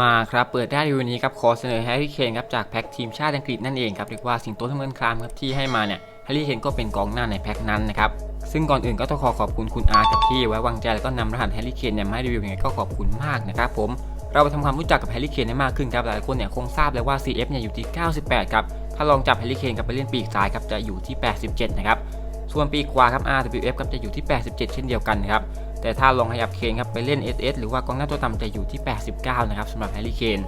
มาครับเปิดได้ในวันนี้ครับขอเสนอแฮร์รี่เคนครับจากแพ็กทีมชาติอังกฤษนั่นเองครับเรียกว่าสิงโตทำเงินครามครับที่ให้มาเนี่ยแฮร์รี่เคนก็เป็นกองหน้าในแพ็กนั้นนะครับซึ่งก่อนอื่นก็ต้องขอขอบคุณคุณอาร์กับที่ไว้วางใจแล้วก็นำรหัสแฮร์รี่เคนเนี่ยมาให้รีวิวยังไงก็ขอบคุณมากนะครับผมเราไปทำความรู้จักกับแฮร์รี่เคนได้มากขึ้นครับหลายคนเนี่ยคงทราบแล้วว่า CF เนี่ยอยู่ที่ 98 ครับถ้าลองจับแฮร์รี่เคนกับไปเล่นปีกซ้ายครับจะอยู่ที่ 87 นะครับ ส่วนปีกขวาครับ RWF ครับจะอยู่ที่ 87 เช่นเดียวกันครับ แต่ถ้าลองขยับเคนครับไปเล่น SS หรือว่ากองหน้าตัวต่ำจะอยู่ที่ 89 นะครับสำหรับแฮร์รี่เคน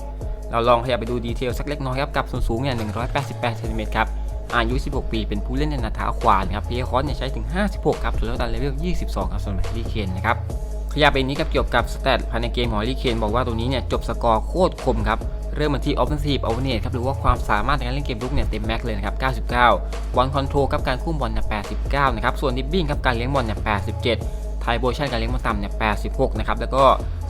เราลองขยับไปดูดีเทลสักเล็กน้อยครับกับส่วนสูงเนี่ย 188เซนติเมตรครับ อายุ 16 ปี เป็นผู้เล่นในนาท้าขวานครับพีเอคอสเนี่ยใช้ถึง 56 ครับส่วนแล้วตันเลเวล 22 ครับสำหรับแฮร์รี่เคนนะครับขยับไปนี้กับเกี่ยวกับสแตทภายในเกมของแฮร์รี่เคนบอกว่าตัวนี้เนี่ยจบสกอร์โคตรคมครับ เริ่มมาที่ Offensive a w a r e n e s ครับหรือว่าความสามารถในการเล่นเกมลุกเนี่ยเต็มแม็กเลยนะครับ 99 One Control ครับการคุ้มบอลเนี่ย 89 นะครับ ส่วนดิบบิ้งครับการเลี้ยงบอลเนี่ย 87 ไทโบชั่นการเลี้ยงบอลต่ำเนี่ย 86 นะครับ แล้วก็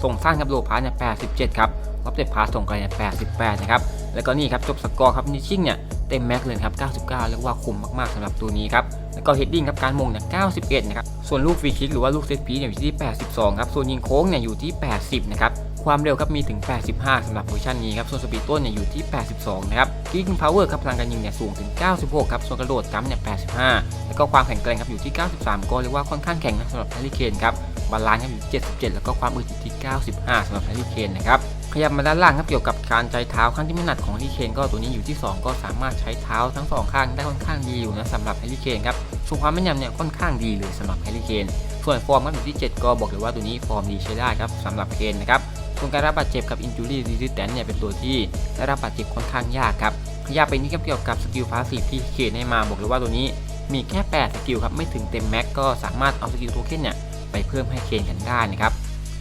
ส่งสร้างครับโลพาสเนี่ย 87 ครับรับเต็พาสส่งไกลเนี่ย 88 นะครับ แล้วก็นี่ครับจบสกอร์ครับนิชชิ่งเนี่ยเต็มแม็กเลยครับ 99 เรียกว่าคุ้มมากๆสำหรับตัวนี้ครับ แล้วก็เฮดดิ้งครับการมงเนี่ย 91 นะครับ ส่วนลูกฟรีคิกหรือว่าลูกเซตพีเนี่ยอยู่ที่ 82 ครับ ส่วนยิงโค้งเนี่ยอยู่ที่ 80 นะครับ ความเร็วครับมีถึง 85สำหรับโพซิชันนี้ครับ ส่วนสปีดต้นเนี่ยอยู่ที่ 82 นะครับกิ๊กพาวเวอร์ครับพลังการยิงเนี่ยสูงถึง 96 ครับ ส่วนกระโดดจ้ำเนี่ย85 แล้วก็ความแข็งแกร่งครับอยู่ที่ 93 ก็เรียกว่าค่อนข้างแข็งนะสำหรับแฮร์รี่เคนครับบาลานซ์ครับอยู่ที่77 แล้วก็ความอึดอยู่ที่ 95สำหรับแฮร์รี่เคนนะครับขยับมาด้านล่างครับเกี่ยวกับการใช้เท้าข้างที่ไม่หนัดของแฮร์รี่เคนก็ตัวนี้อยู่ที่ 2 ก็สามารถใช้เท้าทั้งสองข้างได้ค่อนข้างดีอยู่นะสำหรับแฮร์รี่เคนครับส่วนความแม่นยำเนี่ยค่อนข้างดีเลยสำหรับแฮร์รี่เคนส่วนฟอร์มครับอยู่ที่ 7 ก็บอกเลยว่าตัวนี้ฟอร์มดีใช้ได้ครับสำหรับเคนนะครับ ส่วนการรับบาดเจ็บกับ injury resistance เนี่ยเป็นตัวที่ได้รับบาดเจ็บค่อนข้างยากครับยับไปนี่เกี่ยวกับสกิลพาสซีฟที่เคนให้มาบอกเลยว่าตัวนี้มีแค่ 8 สกิลครับไม่ถึงเต็มแม็กก็สามารถเอาสกิลโทเค็นเนี่ยไปเพิ่มให้เคนกันได้นะครับ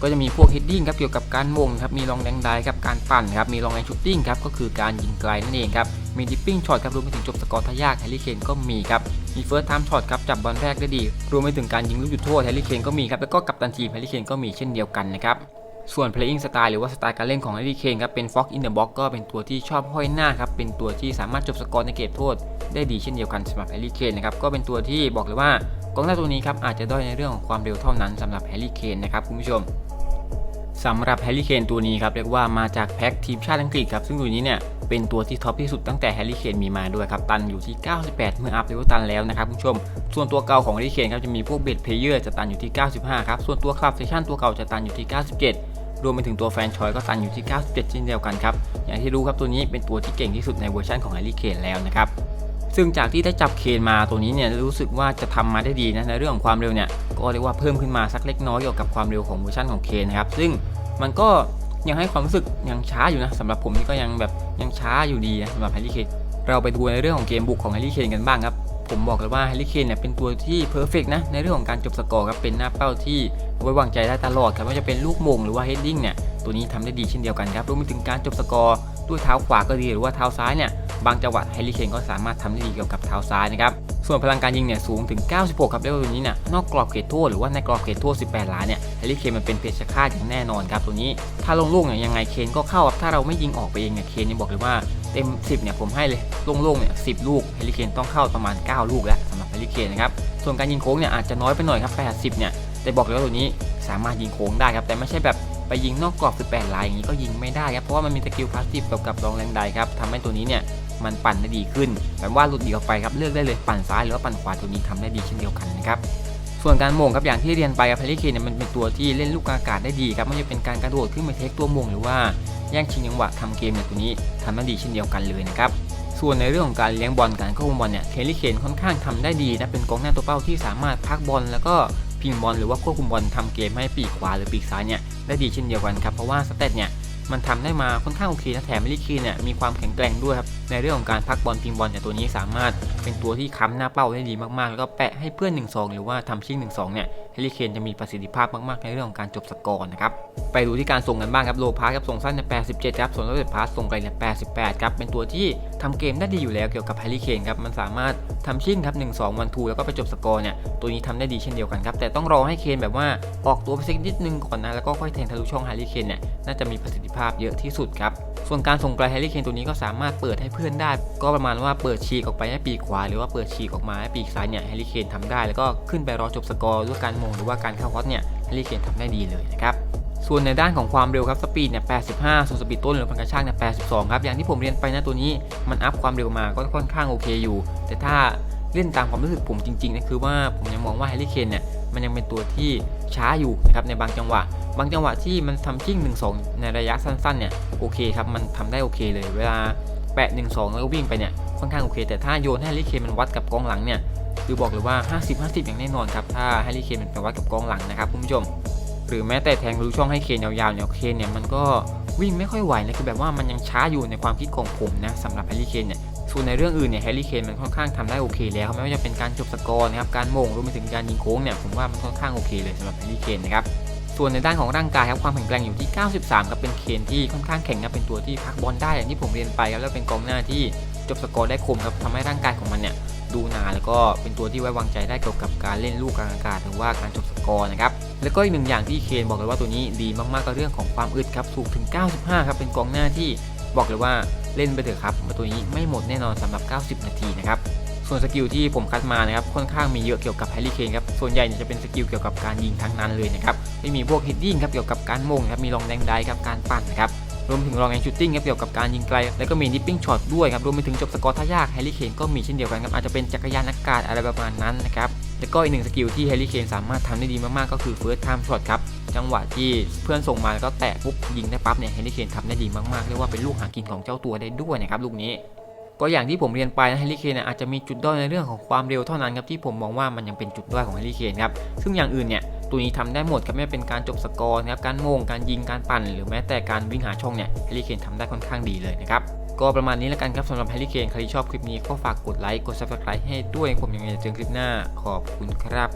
ก็จะมีพวกเฮดดิ้งครับเกี่ยวกับการมงครับมีลองแดงได้ครับการปั่นครับมีลองแรงชูตติ้งครับก็คือการยิงไกลนั่นเองครับมีดิปปิ้งช็อตครับรวมไปถึงจบสกอร์ทายากแฮร์รี่เคนก็มีครับมีเฟิร์สไทม์ช็อตครับจับบอลแรกได้ดี รวมไปถึงการยิงลูกจุดโทษแฮร์รี่เคนก็มีครับแล้วก็กัปตันทีมแฮร์รี่เคนก็มีเช่นเดียวกันนะครับ ส่วน playing style หรือว่าสไตล์การเล่นของแฮร์รี่เคนครับเป็น fox in the box ก็เป็นตัวที่ชอบห้อยหน้าครับเป็นตัวที่สามารถจบสกอร์ในเกมโทษ ได้ดีเช่นเดียวกันสำหรับแฮร์รี่เคนนะครับก็เป็นตัวที่บอกเลยว่ากองหน้าตัวนี้ครับอาจจะด้อยในเรื่องของความเร็วเท่านั้นสำหรับแฮร์รี่เคนนะครับคุณผู้ชมสำหรับแฮร์รี่เคนตัวนี้ครับเรียกว่ามาจากแพ็กทีมชาติอังกฤษครับซึ่งตัวนี้เนี่ยเป็นตัวที่ท็อปที่สุดตั้งแต่แฮร์รี่เคนมีมาด้วยครับตันอยู่ที่ 98 เมื่ออัพเลเวลตันแล้วนะครับคุณผู้ชม ส่วนตัวเก่าของแฮร์รี่เคนครับจะมีพวกเบดเพลเยอร์จะตันอยู่ที่ 95 ครับส่วนตัวคลับเซชันตัวเก่าจะตันอยู่ที่ 97 รวมไปถึงตัวแฟนชอยก็ตันอยู่ที่ 97 เช่นเดียวกันครับ อย่างที่รู้ครับตัวนี้เป็นตัวที่เก่งที่สุดในเวอร์ชันของแฮร์รี่เคนแล้วนะครับ ซึ่งจากที่ได้จับเคนมาตัวนี้เนี่ยรู้สึกว่าจะทำมาได้ดีนะในเรื่องของความเร็วเนี่ยก็เรียกว่าเพิ่มขึ้นมาสักเล็กน้อยเกี่ยวกับความเร็วของเวอร์ชันของเคนนะครับ ซึ่งมันก็ยังให้ความรู้สึกยังช้าอยู่นะสำหรับผมนี่ก็ยังแบบยังช้าอยู่ดีนะสำหรับแฮร์รี่เคนเราไปดูในเรื่องของเกมบุกของแฮร์รี่เคนกันบ้างครับ ผมบอกเลยว่าแฮร์รี่เคนเนี่ยเป็นตัวที่เพอร์เฟกนะในเรื่องของการจบสกอร์ครับเป็นหน้าเป้าที่ไว้วางใจได้ตลอดครับไม่ว่าจะเป็นลูกมงหรือว่าเฮดดิ้งเนี่ยตัวนี้ทำได้ดีเช่นเดียวกันครับรวมไปถึงการจบสกอร์ด้วยเท้าขวาก็ดีหรือว่าเท้าซ้ายเนี่ยบางจังหวะแฮร์รี่เคนก็สามารถทำได้ดีเกี่ยวกับเท้าซ้ายนะครับส่วนพลังการยิงเนี่ยสูงถึง 96 ครับเรียกว่าตัวนี้เนี่ยนอกกรอบเขตโทษหรือว่าในกรอบเขตโทษ 18 ล้านเนี่ยแฮร์รี่เคนมันเป็นเพชฌฆาตอย่างแน่นอนครับตัวนี้ถ้าลงลูกเนี่ยยังไงเคนก็เข้าครับถ้าเราไม่ยิงออกไปเองเนี่ยเคนยังบอกเลยว่า เต็ม 10เนี่ยผมให้เลยล่งๆเนี่ย10ลูกแฮร์รี่เคนต้องเข้าประมาณ 9 ลูกแล้วสำหรับแฮร์รี่เคนนะครับส่วนการยิงโค้งเนี่ยอาจจะน้อยไปหน่อยครับ80เนี่ยแต่บอกเลยว่าตัวนี้สามารถยิงโค้งได้ครับแต่ไม่ใช่แบบไปยิงนอกกรอบ 18ลายอย่างนี้ก็ยิงไม่ได้ครับเพราะว่ามันมีสกิลพาสซีฟเกี่ยวกับรองแรงใดครับทำให้ตัวนี้เนี่ยมันปั่นได้ดีขึ้นแบบว่าหลุดดีออกไปครับเลือกได้เลยปั่นซ้ายหรือว่าปั่นขวาตัวนี้ทำได้ดีเช่นเดียวกันนะครับ ส่วนการโมงครับอย่างที่เรียนไปครับแฮร์รี่เคนเนี่ยมันเป็นตัวที่เล่นลูกอากาศได้ดีครับไม่ว่าจะเป็นการกระโดดขึ้นมาเทคตัวโมงหรือว่าแย่งชิงจังหวะทำเกมเนี่ยตัวนี้ทำได้ดีเช่นเดียวกันเลยนะครับส่วนในเรื่องของการเลี้ยงบอลการควบคุมบอลเนี่ยแฮร์รี่เคนค่อนข้างทำได้ดีนะเป็นกองหน้าตัวเป้าที่สามารถพักบอลแล้วก็พิงบอลหรือว่าควบคุมบอลทำเกมให้ปีกขวาหรือปีกซ้ายเนี่ยได้ดีเช่นเดียวกันครับเพราะว่าสเตตเนี่ยมันทำได้มาค่อนข้างโอเคนะแถมมิลิคีเนี่ยมีความแข็งแกร่งด้วยครับ ในเรื่องของการพักบอลพิงบอลเนี่ยตัวนี้สามารถเป็นตัวที่ค้ำหน้าเป้าได้ดีมากๆ แล้วก็แปะให้เพื่อน 1-2 หรือว่าทำชิ่ง 1-2 เนี่ยเฮลิเคนจะมีประสิทธิภาพมาก ๆ ในเรื่องของการจบสกอร์นะครับ ไปดูที่การส่งกันบ้างครับโลพาสครับส่งสั้นใน87 ครับส่วนโรเบิร์ตพาสส่งไกลใน88 ครับ เป็นตัวที่ทำเกมได้ดีอยู่แล้วเกี่ยวกับแฮร์รี่เคนครับมันสามารถทำชิ่งครับ1-2วันทูแล้วก็ไปจบสกอร์เนี่ยตัวนี้ทำได้ดีเช่นเดียวกันครับแต่ต้องรอให้เคนแบบว่าออกตัวไปสักนิดนึงก่อนนะแล้วก็ค่อยแทงทะลุช่องแฮร์รี่เคนเนี่ยน่าจะมีประสิทธิภาพเยอะที่สุดครับส่วนการส่งไกลแฮร์รี่เคนตัวนี้ก็สามารถเปิดให้เพื่อนได้ก็ประมาณว่าเปิดฉีกออกไปให้ปีกขวา หรือว่าเปิดฉีกออกมาให้ปีกซ้ายเนี่ยแฮร์รี่เคนทำได้ แล้วก็ขึ้นไปรอจบสกอร์ด้วยการมงหรือว่าการเข้าฮอตเนี่ยแฮร์รี่เคนทำได้ดีเลยนะครับส่วนในด้านของความเร็วครับสปีดเนี่ย 85 ส่วนสปีดต้นหรือพันกระชากเนี่ย 82 ครับ อย่างที่ผมเรียนไปนะตัวนี้มันอัพความเร็วมาก็ค่อนข้างโอเคอยู่ แต่ถ้าเล่นตามความรู้สึกผมจริงๆนะคือว่าผมยังมองว่าแฮร์รี่เคนเนี่ยมันยังเป็นตัวที่ช้าอยู่นะครับในบางจังหวะ บางจังหวะที่มันทำชิ่ง1-2 ในระยะสั้นๆเนี่ยโอเคครับมันทำได้โอเคเลย เวลา แปะ 1-2 แล้วก็วิ่งไปเนี่ยค่อนข้างโอเค แต่ถ้าโยนให้แฮร์รี่เคนมันวัดกับกองหลังเนี่ยคือบอกเลยว่า 50-50 อย่างแน่นอนครับถ้าแฮร์รี่เคนมันไปวัดกับกองหลังนะครับคุณผู้ชม หรือแม้แต่แทงทะลุช่องให้เคนยาวๆเนี่ยเคนเนี่ยมันก็วิ่งไม่ค่อยไหวนะคือแบบว่ามันยังช้าอยู่ในความคิดของผมนะสำหรับแฮร์รี่เคนเนี่ยส่วนในเรื่องอื่นเนี่ยแฮร์รี่เคนมันค่อนข้างทำได้โอเคแล้วไม่ว่าจะเป็นการจบสกอร์นะครับการโมงรวมไปถึงการยิงโค้งเนี่ยผมว่ามันค่อนข้างโอเคเลยสำหรับแฮร์รี่เคนนะครับ ส่วนในด้านของร่างกายครับความแข็งแกร่งอยู่ที่ 93ครับเป็นเคนที่ค่อนข้างแข็งนะเป็นตัวที่พักบอลได้อย่างที่ผมเรียนไปครับแล้วเป็นกองหน้าที่จบสกอร์ได้คมครับทำให้ร่างกายของมันเนี่ยดูหนาแล้วก็เป็นตัวที่ไว้วางใจได้เกี่ยวกับการเล่นลูกกลางอากาศหรือว่าการจบสกอร์นะครับแล้วก็อีกหนึ่งอย่างที่เคนบอกเลยว่าตัวนี้ดีมากๆก็เรื่องของความอึดครับสูงถึง 95ครับเป็นกองหน้าที่บอกเลยว่าเล่นไปเถอะครับตัวนี้ไม่หมดแน่นอนสำหรับ 90 นาทีนะครับ ส่วนสกิลที่ผมคัดมานะครับค่อนข้างมีเยอะเกี่ยวกับแฮร์รี่เคนครับส่วนใหญ่จะเป็นสกิลเกี่ยวกับการยิงทั้งนั้นเลยนะครับไม่มีพวกฮิตติ้งครับเกี่ยวกับการมงครับมีลองแดงได้ครับการปั่นนะครับรวมถึงลองแองชูตติ้งครับเกี่ยวกับการยิงไกล แล้วก็มีนิปปิ้งช็อตด้วยครับรวมไปถึงจบสกอร์ท่ายากแฮร์รี่เคนก็มีเช่นเดียวกันครับอาจจะเป็นจักรยานอากาศอะไรประมาณนั้นนะครับแล้วก็อีกหนึ่งสกิลที่แฮร์รี่เคนสามารถทำได้ดีมากๆก็คือ first time shot ครับจังหวะที่เพื่อนส่งมาแล้วก็แตะปุ๊บยิงได้ปั๊บเนี่ยแฮร์รี่เคนทำได้ดีมากๆเรียกว่าเป็นลูกหากินของเจ้าตัวได้ด้วยนะครับลูกนี้ ก็อย่างที่ผมเรียนไปนะแฮร์รี่เคนนะอาจจะมีจุดด้อยในเรื่องของความเร็วเท่านั้นครับที่ผมมองว่ามันยังเป็นจุดด้อยของแฮร์รี่เคนครับซึ่งอย่างอื่นเนี่ยตัวนี้ทำได้หมดครับไม่เป็นการจบสกอร์นะครับการโมงการยิงการปั่น หรือแม้แต่การวิ่งหาช่องเนี่ยแฮร์รี่เคนทำได้ค่อนข้างดีเลยนะครับก็ประมาณนี้แล้วกันครับสำหรับแฮร์รี่เคนใครที่ชอบคลิปนี้ก็ฝากกดไลค์กด subscribe ให้ด้วยผมยังไงจะเจอคลิปหน้าขอบคุณครับ